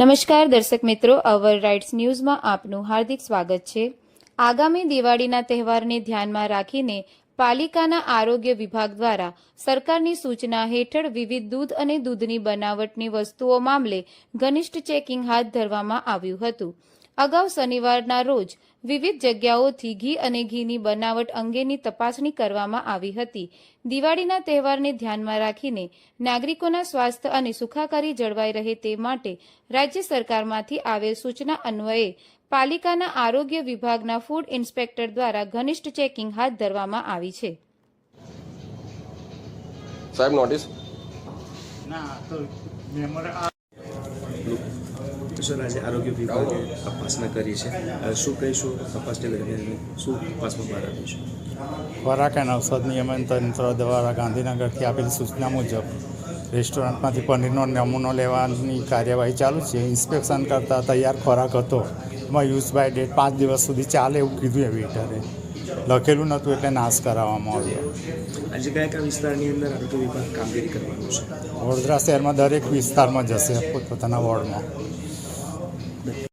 નમસ્કાર દર્શક મિત્રો, અવર રાઇટ્સ ન્યૂઝમાં આપનું હાર્દિક સ્વાગત છે. આગામી દિવાળીના તહેવારને ધ્યાનમાં રાખીને પાલિકાના આરોગ્ય વિભાગ દ્વારા સરકારની સૂચના હેઠળ વિવિધ દૂધ અને દૂધની બનાવટની વસ્તુઓ મામલે ઘનિષ્ઠ ચેકિંગ હાથ ધરવામાં આવ્યું હતું. અગાઉ શનિવારના રોજ વિવિધ જગ્યાઓથી ઘી અને ઘીની બનાવટ અંગેની તપાસણી કરવામાં આવી હતી. દિવાળીના તહેવારને ધ્યાનમાં રાખીને નાગરિકોના સ્વાસ્થ્ય અને સુખાકારી જળવાઈ રહે તે માટે રાજ્ય સરકારમાંથી આવેલ સૂચના અન્વયે પાલિકાના આરોગ્ય વિભાગના ફૂડ ઇન્સ્પેક્ટર દ્વારા ઘનિષ્ઠ ચેકિંગ હાથ ધરવામાં આવી છે. સાહેબ નોટિસ ના તો મેમોરે સર આજે આરોગ્ય વિભાગે તપાસના કરી છે. શું કહીશું? તપાસને દરમિયાન શું તપાસમાં બહાર આવ્યું છે? ખોરાક અને ઔષધ નિયમન તંત્ર દ્વારા ગાંધીનગરથી આપેલી સૂચના મુજબ રેસ્ટોરન્ટમાંથી પનીરનો નમૂનો લેવાની કાર્યવાહી ચાલુ છે. ઇન્સ્પેક્શન કરતાં તૈયાર ખોરાક હતો. એમાં યુઝ બાય ડેટ પાંચ દિવસ સુધી ચાલે એવું કીધું એ વેઇટરે. લખેલું નહોતું એટલે નાશ કરાવવામાં આવ્યો. આજે કયા કયા વિસ્તારની અંદર આરોગ્ય વિભાગ કામગીરી કરવાનું છે? વડોદરા શહેરમાં દરેક વિસ્તારમાં જશે પોતપોતાના વોર્ડમાં. the